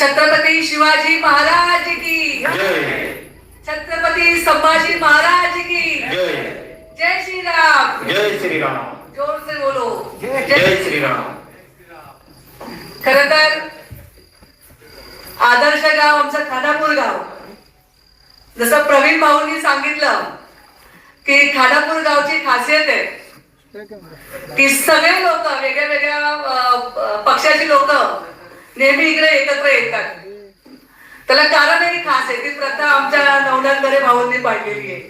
छत्रपती शिवाजी महाराज की छत्रपती संभाजी महाराज की जय। जय श्री राम जय श्रीराम। जोर से बोलो। जय। श्रीराम। खर तर आदर्श गाव आमचं खानापूर गाव. जसं प्रवीण भाऊंनी सांगितलं की खानापूर गावची खासियत आहे की सगळे लोक वेगळ्या वेगळ्या पक्षाची लोक नेहमी इकडे एकत्र येतात. त्याला कारणही खास आहे ती प्रथा आमच्या नवनाथकडे भाऊंनी पाडलेली आहे.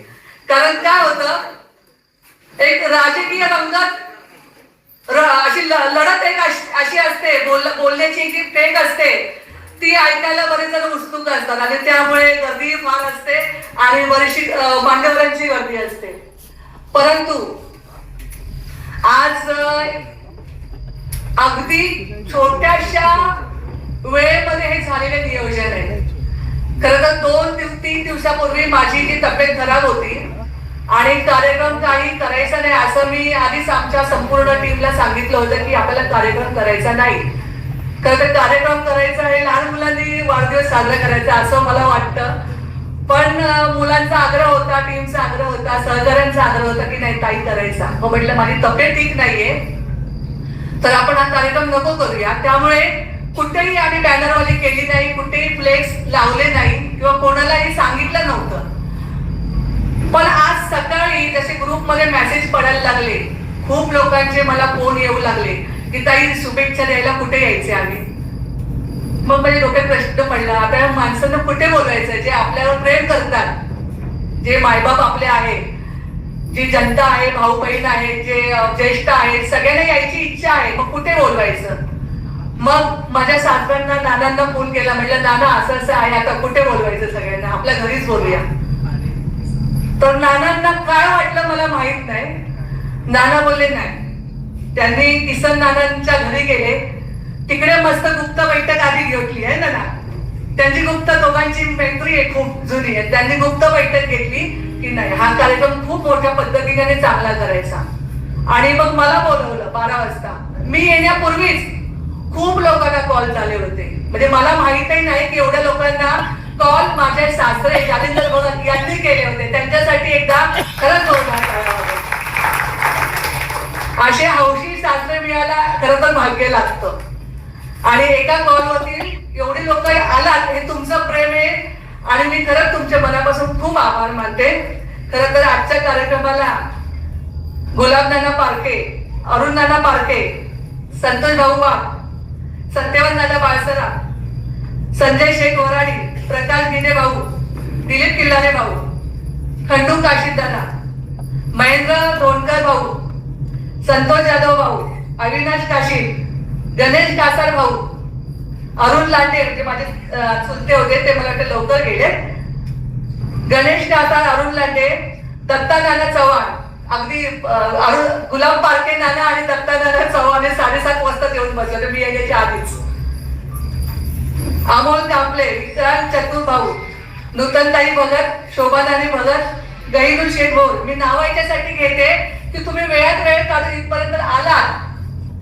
कारण काय होतं एक राजकीय रंगात अशी लढत एक अशी असते बोल बोलण्याची जी फेक असते ती ऐकायला बरेच जण उत्सुक असतात आणि त्यामुळे गर्दी फार असते आणि बरीचशी मान्यवरांची गर्दी असते. परंतु आज अगदी छोट्याशा वेळेमध्ये हे झालेले नियोजन आहे. खरं तर दोन तीन दिवसापूर्वी माझी जी तब्येत खराब होती आणि कार्यक्रम काही करायचा नाही असं मी आधीच आमच्या संपूर्ण टीमला सांगितलं होतं की आपल्याला कार्यक्रम करायचा नाही. खरं तर कार्यक्रम करायचा हे लहान मुलांनी वाढदिवस साजरा करायचा असं मला वाटतं. पण मुलांचा आग्रह होता टीमचा आग्रह होता सहकाऱ्यांचा आग्रह होता की नाही काही करायचा. मग म्हटलं माझी तब्येत ठीक नाहीये. तर आपण हा कार्यक्रम नको करूया. त्यामुळे कुठेही आम्ही बॅनरवाली केली नाही कुठेही फ्लेक्स लावले नाही किंवा कोणालाही सांगितलं नव्हतं. पण आज सकाळी जसे ग्रुपमध्ये मेसेज पडायला लागले खूप लोकांचे मला फोन येऊ लागले की ताई शुभेच्छा द्यायला कुठे यायचे आम्ही? मग म्हणजे डोक्यात प्रश्न पडला आता या माणसांना कुठे बोलायचं जे आपल्यावर प्रेम करतात जे मायबाप आपले आहे जी जनता आहे भाऊ बहीण आहे जे ज्येष्ठ आहेत सगळ्यांना यायची इच्छा आहे मग कुठे बोलवायचं? मग माझ्या सासऱ्यांना नानांना फोन केला. म्हटलं नाना असं असं आहे. आता कुठे बोलवायचं सगळ्यांना? आपल्या घरीच बोलूया. तर नानांना काय वाटलं मला माहीत नाही. नाना बोलले नाही. त्यांनी किसन नानांच्या घरी गेले. तिकडे मस्त गुप्त बैठक आधी घेतली आहे ना ना त्यांची गुप्त दोघांची मैत्री आहे खूप जुनी आहे. त्यांनी गुप्त बैठक घेतली की नाही. हा कार्यक्रम खूप मोठ्या पद्धतीने चांगला करायचा. आणि मग मला बोलवलं बारा वाजता. मी येण्यापूर्वीच खूप लोकांना कॉल झाले होते. म्हणजे मला माहितही नाही की एवढ्या लोकांना कॉल माझे सासरे जालिंदर भगत यांनी केले होते. त्यांच्यासाठी एकदा खरंच जोरदार असे हौशी सासरे मिळायला खरं तर भाग्य लागतं. आणि एका कॉलवरती एवढी लोक आलात हे तुमचं प्रेम आहे. आणि मी खरंच तुमच्या मनापासून खूप आभार मानते. खर तर आजच्या कार्यक्रमाला गुलाबनाना पारखे अरुण नाना पारखे संतोष भाऊ सत्यवान दादा बाळसरा. संजय शेख ओराडी प्रकाश गिने भाऊ दिलीप किल्लारे भाऊ खंडू काशीद दादा महेंद्र धोणकर भाऊ संतोष जाधव भाऊ अविनाश काशी गणेश कासार भाऊ अरुण लाटे म्हणजे माझे अं, चुलते होते ते मला वाटतं लवकर गेले. गणेश कासार अरुण लाटे दत्ता नाना चव्हाण अगदी गुलाम गुलाब पारखे नाना आणि दत्ता नाना चव्हाण हे साडेसात वाजता येऊन बसले मी यायच्या आधीच. अमोल कांबळे विक्रांत चतुर भाऊ नूतनताई भगत शोभानानी भगत गहिनू शेठ भाऊ मी नाव याच्यासाठी घेते की तुम्ही वेळात वेळ काढून इथपर्यंत आलात.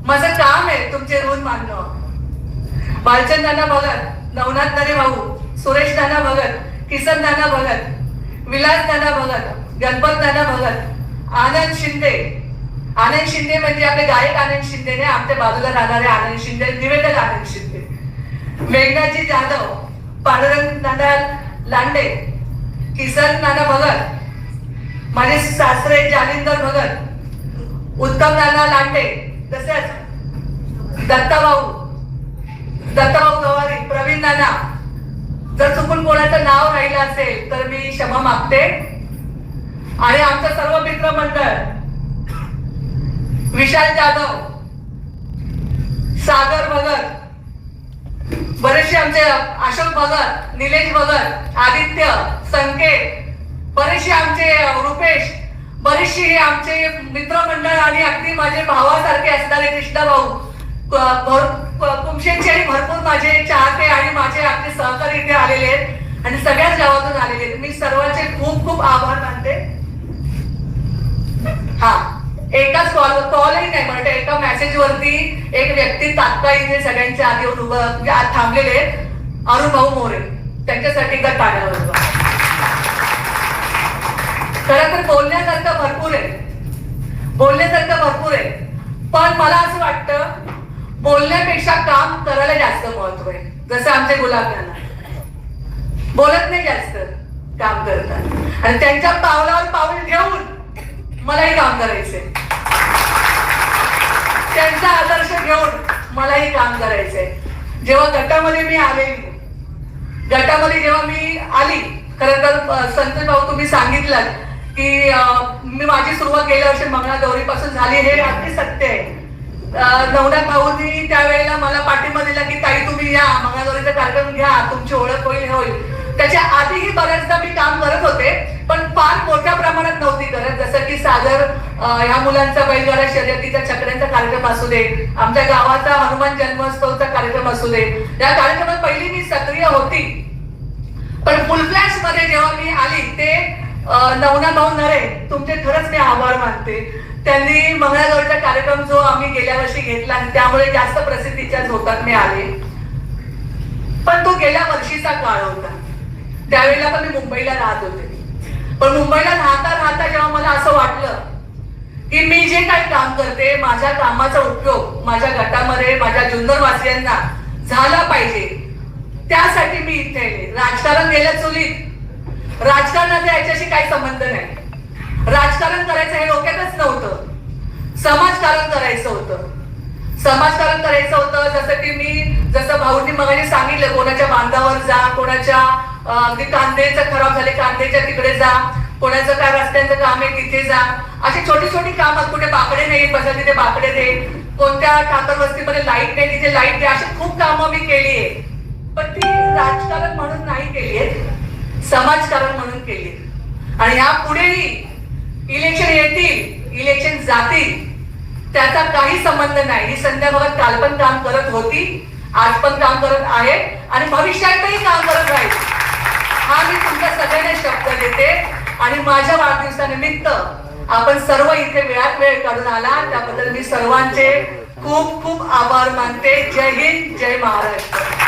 माझं काम आहे तुमचे ऋण मानणं बालचंद नाना भगत नवनाथ नाने भाऊ सुरेश नाना भगत किसन नाना भगत विलास नाना भगत गणपत नाना भगत आनंद शिंदे. आनंद शिंदे म्हणजे आपले गायक आनंद शिंदे नाही आमच्या बाजूला राहणारे आनंद शिंदे निवेदक आनंद शिंदे. मेघनाजी जाधव पांडुरंग नाना लांडे किसन नाना भगत माझे सासरे जालिंदर भगत उत्तम नाना लांडे तसेच दत्ताभाऊ दत्ताभाऊ गवारी प्रवीण नाना. जर चुकून कोणाचं नाव राहिलं असेल तर मी क्षमा मागते. आणि आमचं सर्व मित्र मंडळ विशाल जाधव सागर भगत बरेचसे आमचे अशोक भगत निलेश भगत आदित्य संकेत बरेचसे आमचे रुपेश बरेचसे हे आमचे मित्रमंडळ आणि अगदी माझे भावासारखे असणारे कृष्णा भाऊ कुमशेचे आणि भरपूर माझे चाहते आणि माझे अगदी सहकारी इथे आलेले आहेत आणि सगळ्याच गावातून आलेले आहेत. मी सर्वांचे खूप खूप आभार मानते. हा एकाच कॉल कॉलही नाही म्हणते एका मेसेज वरती एक व्यक्ती तात्काळ सगळ्यांच्या आधी येऊन उभं म्हणजे थांबलेले आहेत. अरुण भाऊ मोरे त्यांच्यासाठी गट टाळ्या खर तर बोलण्यासारखं भरपूर आहे. बोलण्यासारखं भरपूर आहे. पण मला असं वाटतं बोलण्यापेक्षा काम करायला जास्त महत्त्व आहे. जसं आमचे गुलाब यांना बोलत नाही जास्त काम करतात. आणि त्यांच्या पावलावर पाऊल घेऊन मलाही काम करायचंय. त्यांचा आदर्श घेऊन मलाही काम करायचंय. जेव्हा गटामध्ये मी आले गटामध्ये जेव्हा मी आली खरं तर अ, संतोष भाऊ तुम्ही सांगितलं की मी माझी सुरुवात गेल्या वर्षी मंगळागौरीपासून झाली हे अगदी सत्य आहे. नवनाथ भाऊंनी त्यावेळेला मला पाठिंबा दिला की ताई तुम्ही या मंगळागौरीचा कार्यक्रम घ्या तुमची ओळख होईल हे होईल. त्याच्या आधीही बऱ्याचदा मी काम करत होते पण फार मोठ्या प्रमाणात नव्हती करत. जसं की सागर ह्या मुलांचा बैलगाडा शर्यतीचा चक्र्यांचा कार्यक्रम असू दे आमच्या गावाचा हनुमान जन्मोत्सवचा कार्यक्रम असू दे या कार्यक्रमात पहिली मी सक्रिय होती. पण फुल फ्लॅशमध्ये जेव्हा मी आली ते नवना भाऊ नरे तुमचे खरंच मी आभार मानते. त्यांनी मंगळागौरचा कार्यक्रम जो आम्ही गेल्या वर्षी घेतला आणि त्यामुळे जास्त प्रसिद्धीच्या झोतात मी आले. पण तो गेल्या वर्षीचा काळ होता. त्यावेळेला पण मी मुंबईला राहत होते. पण मुंबईला राहता राहता जेव्हा मला असं वाटलं की मी जे काही काम करते माझ्या कामाचा उपयोग माझ्या गटामध्ये माझ्या जुन्नरवासियांना झाला पाहिजे. त्यासाठी मी इथे राजकारण गेल्या चुलीत. राजकारणाचा याच्याशी काही संबंध नाही. राजकारण करायचं हे डोक्यातच नव्हतं. समाजकारण करायचं होतं. समाजकारण करायचं होतं. जसं की मी जसं भाऊंनी मगाने सांगितलं कोणाच्या बांधावर जा कोणाच्या अगदी कांद्याचं खराब झाले कांद्याच्या तिकडे जा. कोणाचं काय रस्त्यांचं काम आहे तिथे जा. अशी छोटी छोटी काम कुठे बाकडे नाही बसा तिथे बाकडे दे. कोणत्या ठाकर वस्तीमध्ये लाइट नाही तिथे लाइट दे. अशी खूप कामं मी केली आहे पण ती राजकारण म्हणून नाही केली आहेत. समाजकारण म्हणून केली आणि या पुढेही इलेक्शन येतील इलेक्शन जातील त्याचा काही संबंध नाही. ही संध्या बघत काल पण काम करत होती आज पण काम करत आहे आणि भविष्यातही काम करत राहील. हा मी तुमच्या सगळ्यांना शब्द देते. आणि माझ्या वाढदिवसानिमित्त आपण सर्व इथे वेळात वेळ काढून आला. त्याबद्दल मी सर्वांचे खूप खूप आभार मानते. जय हिंद जय महाराष्ट्र.